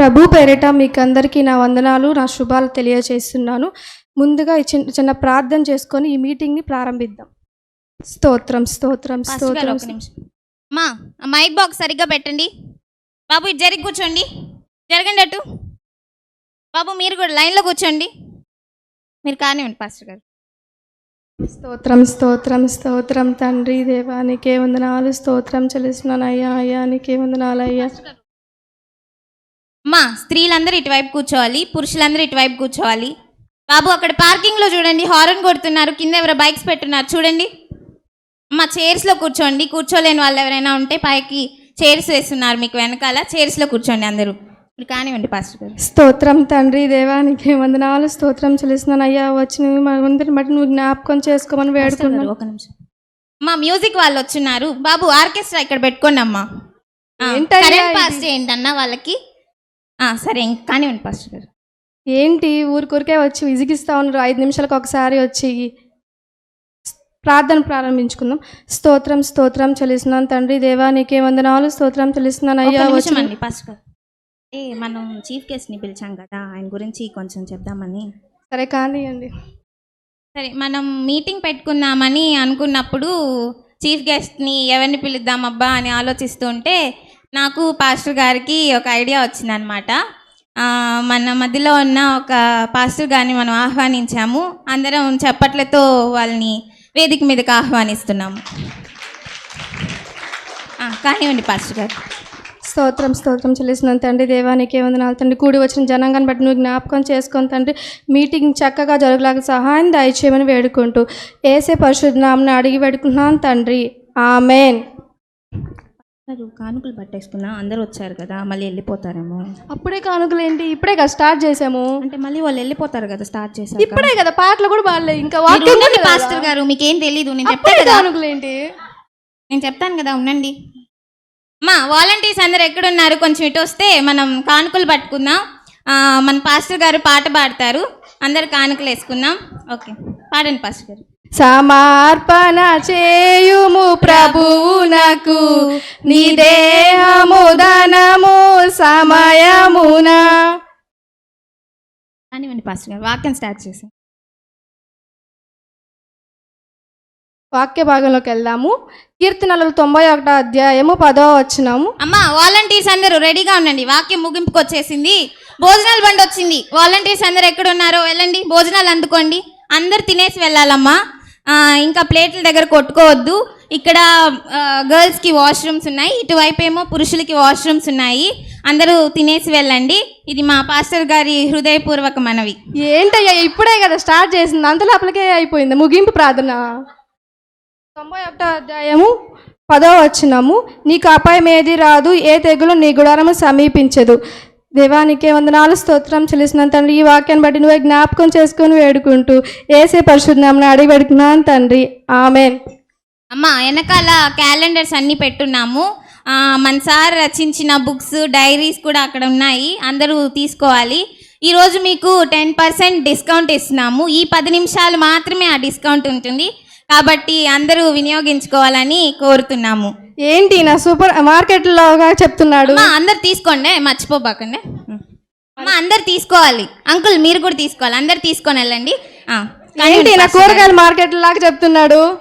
ప్రభు పేరిట మీకు అందరికీ నా వందనాలు నా శుభాలు తెలియజేస్తున్నాను. ముందుగా చిన్న చిన్న ప్రార్థన చేసుకొని ఈ మీటింగ్ని ప్రారంభిద్దాం. స్తోత్రం స్తోత్రం స్తోత్రం మా మైక్ బాక్స్ సరిగ్గా పెట్టండి. బాబు ఇటు జరిగి కూర్చోండి. జరగండి అటు. బాబు మీరు కూడా లైన్లో కూర్చోండి. మీరు కానివ్వండి పాస్టర్ గారు. స్తోత్రం స్తోత్రం స్తోత్రం తండ్రి దేవానికే వందనాలు స్తోత్రం చెల్లిస్తున్నాను. అయ్యా అయ్యా నీకే వందనాలు అయ్యా. అమ్మా స్త్రీలందరూ ఇటువైపు కూర్చోవాలి పురుషులందరూ ఇటువైపు కూర్చోవాలి. బాబు అక్కడ పార్కింగ్లో చూడండి హారన్ కొడుతున్నారు కింద ఎవరో బైక్స్ పెట్టున్నారు చూడండి. అమ్మా చైర్స్లో కూర్చోండి కూర్చోలేని వాళ్ళు ఎవరైనా ఉంటే పైకి చైర్స్ వేస్తున్నారు మీకు వెనకాల చైర్స్లో కూర్చోండి అందరూ. మీరు కానివ్వండి పాస్టర్ గారు. స్తోత్రం తండ్రి దేవానికి వందనాలు స్తోత్రం చెల్లిస్తున్నాను. అయ్యా వచ్చిన మనందరిని బట్టి నువ్వు జ్ఞాపకం చేసుకోమని వేడుకున్నాను. ఒక నిమిషం. అమ్మా మ్యూజిక్ వాళ్ళు వచ్చున్నారు. బాబు ఆర్కెస్ట్రా ఇక్కడ పెట్టుకోండి అమ్మా. అన్న వాళ్ళకి? సరే కానివ్వండి పాస్టర్ గారు. ఏంటి? ఊరికొరికే వచ్చి విసిగిస్తా ఉన్నారు. ఐదు నిమిషాలకు ఒకసారి వచ్చి ప్రార్థన ప్రారంభించుకుందాం. స్తోత్రం స్తోత్రం చెల్లిస్తున్నాను తండ్రి దేవా నీకే వందనాలు. స్తోత్రం చెల్లిస్తున్నాను అయ్యా అండి పాస్టర్ గారు. ఏ మనం చీఫ్ గెస్ట్ని పిలిచాం కదా ఆయన గురించి కొంచెం చెప్దామని. సరే కానివ్వండి సరే మనం మీటింగ్ పెట్టుకుందామని అనుకున్నప్పుడు చీఫ్ గెస్ట్ని ఎవరిని పిలుద్దాం అబ్బా అని ఆలోచిస్తూ ఉంటే నాకు పాస్టర్ గారికి ఒక ఐడియా వచ్చిందనమాట మన మధ్యలో ఉన్న ఒక పాస్టర్ గారిని మనం ఆహ్వానించాము. అందరం చప్పట్లతో వాళ్ళని వేదిక మీదకి ఆహ్వానిస్తున్నాము. కానివ్వండి పాస్టర్ గారు. స్తోత్రం స్తోత్రం చెల్లిస్తున్నాను తండ్రి దేవానికి నీకే వందనాలు తండ్రి. కూడి వచ్చిన జనాంగాన్ని బట్టి నువ్వు జ్ఞాపకం చేసుకొని తండ్రి మీటింగ్ చక్కగా జరగలాగా సహాయం దయచేయమని వేడుకుంటూ ఏసే పరిశుద్ధ నామని అడిగి వేడుకుంటున్నాను తండ్రి. ఆమెన్. కానుకలు పట్టేసుకున్నా అందరూ వచ్చారు కదా మళ్ళీ వెళ్ళిపోతారేమో. అప్పుడే కానుకలు ఏంటి ఇప్పుడే కదా స్టార్ట్ చేసాము. అంటే మళ్ళీ వాళ్ళు వెళ్ళిపోతారు కదా స్టార్ట్ చేశారు ఇప్పుడే కదా పాటలు కూడా బాగాలేదు ఇంకా పాస్టర్ లేదా? గారు మీకేం తెలీదు నేను చెప్తాను కదా. కానుకలు ఏంటి నేను చెప్తాను కదా ఉండండి. మా వాలంటీర్స్ అందరు ఎక్కడున్నారు? కొంచెం ఇటు వస్తే మనం కానుకలు పట్టుకుందాం. మన పాస్టర్ గారు పాట పాడతారు. అందరు కానుకలు వేసుకుందాం. ఓకే పాడండి పాస్టర్ గారు. సమర్పణ చేయుము ప్రభువునకు నీ దేహము ధనము సమయమున. కానివ్వండి పాస్టర్ గారు. వాక్యం స్టార్ట్ చేసి. వాక్య భాగంలోకి వెళ్దాము. కీర్తనలు తొంభై ఒకటో అధ్యాయము పదో వచ్చినాము అమ్మా వాలంటీర్స్ అందరూ రెడీగా ఉండండి. వాక్యం ముగింపుకు వచ్చేసింది భోజనాల బండి వచ్చింది వాలంటీర్స్ అందరు ఎక్కడ ఉన్నారో వెళ్ళండి. భోజనాలు అందుకోండి. అందరు తినేసి వెళ్ళాలమ్మా. ఇంకా ప్లేట్ల దగ్గర కొట్టుకోవద్దు. ఇక్కడ గర్ల్స్కి వాష్రూమ్స్ ఉన్నాయి. ఇటువైపు ఏమో పురుషులకి వాష్రూమ్స్ ఉన్నాయి. అందరూ తినేసి వెళ్ళండి. ఇది మా పాస్టర్ గారి హృదయపూర్వక మనవి. ఏంటయ్యా ఇప్పుడే కదా స్టార్ట్ చేసింది. అంత లోపలికే అయిపోయింది. ముగింపు ప్రార్థన. తొంభై ఒకటో అధ్యాయము పదో వచ్చినాము నీకు అపాయం ఏది రాదు ఏ తెగులు నీ గుడారము సమీపించదు. దేవానికే వందనాలు స్తోత్రం చెల్లిసిన తండ్రి. ఈ వాక్యాన్ని బట్టి నువ్వే జ్ఞాపకం చేసుకొని వేడుకుంటూ ఏసే పరిశుద్ధనామని అడిగి పెడుతున్నాను తండ్రి. ఆమె అమ్మ వెనకాల క్యాలెండర్స్ అన్నీ పెట్టున్నాము. మన సార్ రచించిన బుక్స్ డైరీస్ కూడా అక్కడ ఉన్నాయి. అందరూ తీసుకోవాలి. ఈరోజు మీకు టెన్ పర్సెంట్ డిస్కౌంట్ ఇస్తున్నాము. ఈ పది నిమిషాలు మాత్రమే ఆ డిస్కౌంట్ ఉంటుంది. కాబట్టి అందరూ వినియోగించుకోవాలని కోరుతున్నాము. ఏంటి నా సూపర్ మార్కెట్లోగా చెప్తున్నాడు? అమ్మా అందరు తీసుకోండి. మర్చిపోబాకండి. అమ్మ అందరు తీసుకోవాలి. అంకుల్ మీరు కూడా తీసుకోవాలి. అందరు తీసుకొని వెళ్ళండి. ఆ, ఏంటి నా. కూరగాయల మార్కెట్ లాగా చెప్తున్నాడు?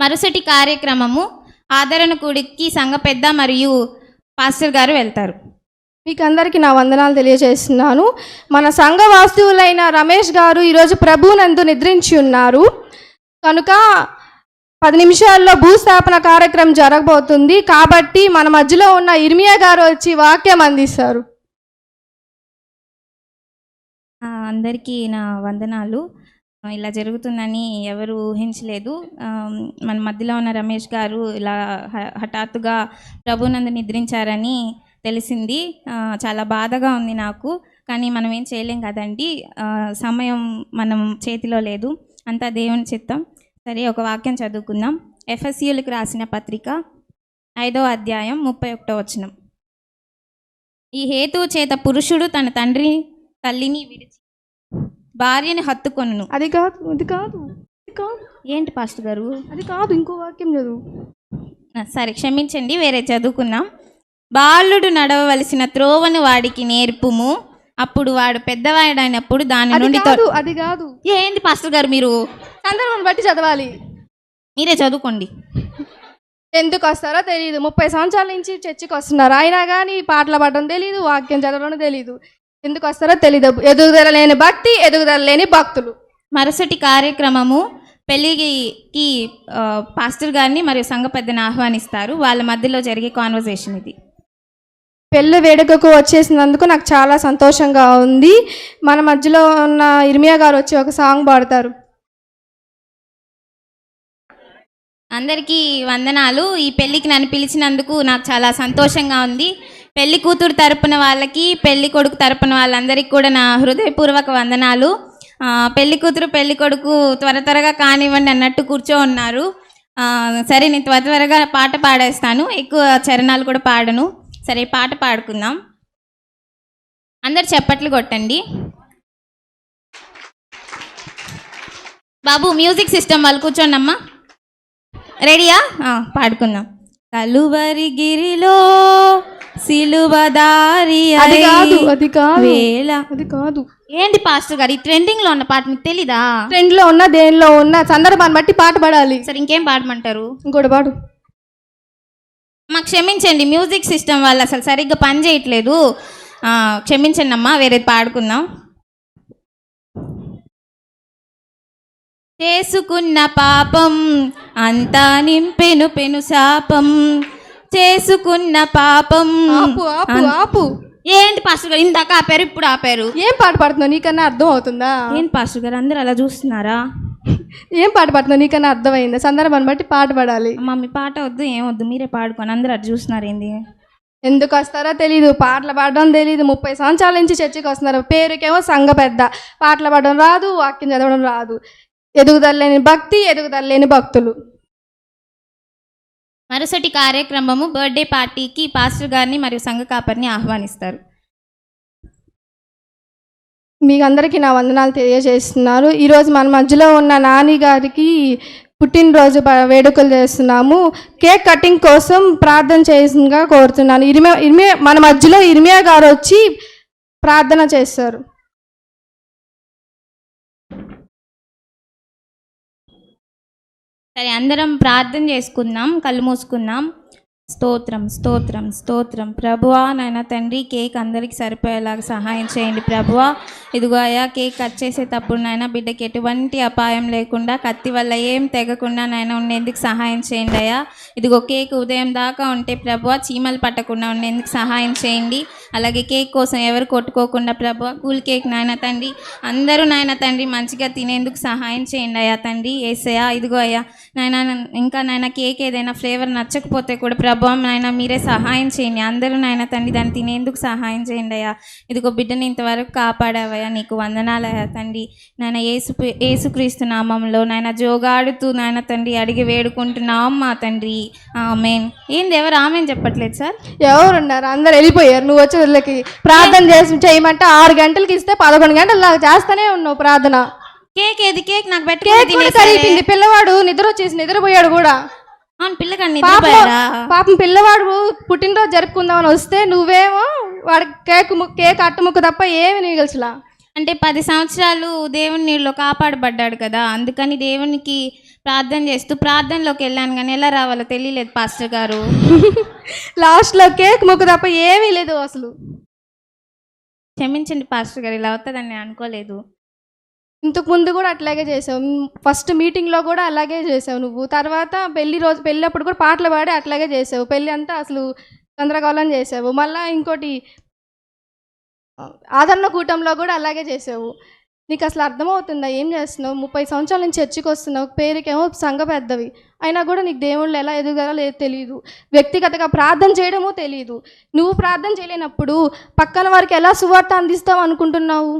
మరుసటి కార్యక్రమము ఆదరణ కూడికి సంఘ పెద్ద మరియు పాస్టర్ గారు వెళ్తారు. మీకు అందరికీ నా వందనాలు తెలియజేస్తున్నాను. మన సంఘ వాస్తువులైన రమేష్ గారు ఈరోజు ప్రభువునందు నిద్రించి ఉన్నారు. కనుక పది నిమిషాల్లో భూస్థాపన కార్యక్రమం జరగబోతుంది. కాబట్టి మన మధ్యలో ఉన్న ఇర్మియా గారు వచ్చి వాక్యం అందిస్తారు. అందరికీ నా వందనాలు. ఇలా జరుగుతుందని ఎవరు ఊహించలేదు. మన మధ్యలో ఉన్న రమేష్ గారు ఇలా హ- హఠాత్తుగా ప్రభునందు నిద్రించారని తెలిసింది. చాలా బాధగా ఉంది నాకు. కానీ మనం ఏం చేయలేం కదండి. సమయం మనం చేతిలో లేదు. అంతా దేవుని చిత్తం. సరే ఒక వాక్యం చదువుకుందాం. ఎఫ్ఎస్యులకు రాసిన పత్రిక ఐదో అధ్యాయం ముప్పై ఒకటో వచనం. ఈ హేతువు చేత పురుషుడు తన తండ్రి తల్లిని విడిచి భార్యని హత్తుకొనును. అది కాదు అది కాదు అది కాదు. ఏంటి పాస్టర్ గారు? అది కాదు ఇంకో వాక్యం చదువు. సరే క్షమించండి వేరే చదువుకుందాం. బాలుడు నడవవలసిన త్రోవను వాడికి నేర్పుము. అప్పుడు వాడు పెద్దవాడైనప్పుడు దాని అది నుండి కాదు అది కాదు. ఏంది పాస్టర్ గారు మీరు? సందర్భం బట్టి చదవాలి. మీరే చదువుకోండి. ఎందుకు వస్తారో తెలియదు ముప్పై సంవత్సరాల నుంచి చర్చికి వస్తున్నారు. అయినా కానీ పాటలు పాడడం తెలియదు వాక్యం చదవడం తెలియదు ఎందుకు వస్తారో తెలియదు ఎదుగుదల లేని భక్తి ఎదుగుదల లేని భక్తులు. మరుసటి కార్యక్రమము పెళ్ళికి ఆ, పాస్టర్ గారిని మరియు సంఘ పెద్దని ఆహ్వానిస్తారు. వాళ్ళ మధ్యలో జరిగే కాన్వర్జేషన్ ఇది. పెళ్ళి వేడుకకు వచ్చేసినందుకు నాకు చాలా సంతోషంగా ఉంది. మన మధ్యలో ఉన్న ఇర్మియా గారు వచ్చి ఒక సాంగ్ పాడతారు. అందరికీ వందనాలు. ఈ పెళ్ళికి నన్ను పిలిచినందుకు నాకు చాలా సంతోషంగా ఉంది. పెళ్ళి కూతురు తరపున వాళ్ళకి పెళ్ళి కొడుకు తరపున వాళ్ళందరికీ కూడా నా హృదయపూర్వక వందనాలు. పెళ్ళి కూతురు పెళ్ళి కొడుకు త్వర త్వరగా కానివ్వండి అన్నట్టు కూర్చో ఉన్నారు సరే నేను త్వర త్వరగా పాట పాడేస్తాను. ఎక్కువ చరణాలు కూడా పాడను. సరే పాట పాడుకుందాం. అందరు చప్పట్లు కొట్టండి. బాబు మ్యూజిక్ సిస్టమ్ వాళ్ళు కూర్చోండి అమ్మా రెడీయా పాడుకుందాం. కలువరి గిరిలో సిలువదారి అది కాదు అయి అది కాదు. వేళ. అది కాదు. ఏంటి పాస్టర్ గారు ఈ ట్రెండింగ్లో ఉన్న పాట మీకు తెలీదా? ట్రెండ్లో ఉన్న దేనిలో ఉన్న సందర్భాన్ని బట్టి పాట పాడాలి. సరే ఇంకేం పాడమంటారు? ఇంకోటి పాడు. మాకు క్షమించండి మ్యూజిక్ సిస్టమ్ వాళ్ళు అసలు సరిగ్గా పని చేయట్లేదు. క్షమించండి అమ్మా వేరేది పాడుకుందాం. చేసుకున్న పాపం అంతా నింపెను పెను శాపం. చేసుకున్న పాపం ఆపు ఆపు ఆపు. ఏంటి పాస్టర్ గారు ఇందాక ఆపారు ఇప్పుడు ఆపారు? ఏం పాట పాడుతున్నావు? నీకన్నా అర్థం అవుతుందా? ఏంటి పాస్టర్ గారు అందరూ అలా చూస్తున్నారా? ఏం పాట పాడుతున్నావు? నీకన్నా అర్థమైందా? సందర్భాన్ని బట్టి పాట పాడాలి. అమ్మా మీ పాట వద్దు ఏం వద్దు మీరే పాడుకోండి అందరూ అటు చూస్తున్నారు ఏంది? ఎందుకు వస్తారో తెలియదు పాటలు పాడడం తెలియదు ముప్పై సంవత్సరాల నుంచి చర్చికి వస్తున్నారు. పేరుకేమో సంఘ పెద్ద. పాటలు పాడడం రాదు వాక్యం చదవడం రాదు. ఎదుగుదల లేని భక్తి ఎదుగుదల లేని భక్తులు. మరుసటి కార్యక్రమము బర్త్డే పార్టీకి పాస్టర్ గారిని మరియు సంఘ కాపరిని ఆహ్వానిస్తారు. మీకు అందరికీ నా వందనాలు తెలియజేస్తున్నారు. ఈరోజు మన మధ్యలో ఉన్న నాని గారికి పుట్టినరోజు వేడుకలు చేస్తున్నాము. కేక్ కటింగ్ కోసం ప్రార్థన చేసిందిగా కోరుతున్నాను. ఇరిమే ఇరిమే మన మధ్యలో ఇరిమియా గారు వచ్చి ప్రార్థన చేస్తారు. సరే అందరం ప్రార్థన చేసుకుందాం కళ్ళు మూసుకుందాం. స్తోత్రం స్తోత్రం స్తోత్రం. ప్రభువా నాయన తండ్రి కేక్ అందరికి సరిపోయేలాగా సహాయం చేయండి ప్రభువా. ఇదిగో అయ్యా కేక్ కట్ చేసేటప్పుడు నాయన బిడ్డకి ఎటువంటి అపాయం లేకుండా కత్తి వల్ల ఏం తెగకుండా నాయన ఉండేందుకు సహాయం చేయండి అయ్యా. ఇదిగో కేక్ ఉదయం దాకా ఉంటే ప్రభువా చీమలు పట్టకుండా ఉండేందుకు సహాయం చేయండి. అలాగే కేక్ కోసం ఎవరు కొట్టుకోకుండా ప్రభువా కూల్ కేక్ నాయన తండ్రి అందరూ నాయన తండ్రి మంచిగా తినేందుకు సహాయం చేయండి అయ్యా తండ్రి. ఏసయ్యా ఇదిగో అయ్యా నాయన ఇంకా నాయన కేక్ ఏదైనా ఫ్లేవర్ నచ్చకపోతే కూడా ప్రభావం నాయన మీరే సహాయం చేయండి. అందరూ నాయన తండ్రి దాన్ని తినేందుకు సహాయం చేయండి అయ్యా. ఇదిగో బిడ్డని ఇంతవరకు కాపాడావయ్యా నీకు వందనాలయ్యా తండ్రి. నాయన ఏసు ఏసుక్రీస్తు నామంలో నాయన జోగాడుతూ నాయన తండ్రి అడిగి వేడుకుంటున్నాం మా తండ్రి. ఆమెన్. ఏంది ఎవరు ఆమెన్ చెప్పట్లేదు సార్? ఎవరున్నారు? అందరు వెళ్ళిపోయారు. నువ్వు వచ్చి వీళ్ళకి ప్రార్థన చేసి చేయమంటే ఆరు గంటలకి ఇస్తే పదకొండు గంటలు దాకా చేస్తూనే ఉన్నావు ప్రార్థన. కేక్ ఏది? కేక్ నాకు కేక్ కూడా. కరిగిపోయింది పిల్లవాడు నిద్ర వచ్చేసి నిద్రపోయాడు కూడా. అవును పిల్లగాడిని పాపం పిల్లవాడు పుట్టినరోజు జరుపుకుందామని వస్తే నువ్వేమో వాడి కేక్ కేక్ అట్టు ముక్క తప్ప ఏమి నీగల్చలా అంటే పది సంవత్సరాలు దేవుని నీళ్ళు కాపాడబడ్డాడు కదా. అందుకని దేవునికి ప్రార్థన చేస్తూ ప్రార్థనలోకి వెళ్ళాను కానీ ఎలా రావాలో తెలియలేదు పాస్టర్ గారు. లాస్ట్లో కేక్ ముక్క తప్ప ఏమీ లేదు అసలు. క్షమించండి పాస్టర్ గారు ఇలా అవుతుందని అనుకోలేదు. ఇంతకు ముందు కూడా అట్లాగే చేసావు. ఫస్ట్ మీటింగ్లో కూడా అలాగే చేసావు నువ్వు. తర్వాత పెళ్ళి రోజు పెళ్ళి అప్పుడు కూడా పాటలు పాడి అట్లాగే చేసావు. పెళ్ళి అంతా అసలు చంద్రగోళం చేసావు. మళ్ళీ ఇంకోటి ఆదరణ కూటంలో కూడా అలాగే చేసావు. నీకు అసలు అర్థమవుతుందా? ఏం చేస్తున్నావు? ముప్పై సంవత్సరాల నుంచి చర్చికి వస్తున్నావు. పేరుకేమో సంఘ పెద్దవి. అయినా కూడా నీకు దేవుళ్ళు ఎలా ఎదుగుదల లేదు తెలియదు వ్యక్తిగతంగా ప్రార్థన చేయడమో తెలియదు నువ్వు ప్రార్థన చేయలేనప్పుడు పక్కన వారికి ఎలా సువార్త అందిస్తావు అనుకుంటున్నావు?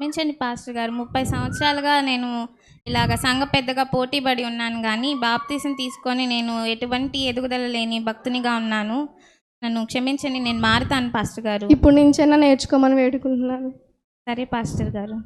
క్షమించండి పాస్టర్ గారు. ముప్పై సంవత్సరాలుగా నేను ఇలాగ సంఘ పెద్దగా పోటీపడి ఉన్నాను కానీ బాప్తీసం తీసుకొని నేను ఎటువంటి ఎదుగుదల లేని భక్తునిగా ఉన్నాను. నన్ను క్షమించండి నేను మారుతాను పాస్టర్ గారు. ఇప్పుడు నుంచైనా నేర్చుకోమని వేడుకుంటున్నాను. సరే పాస్టర్ గారు.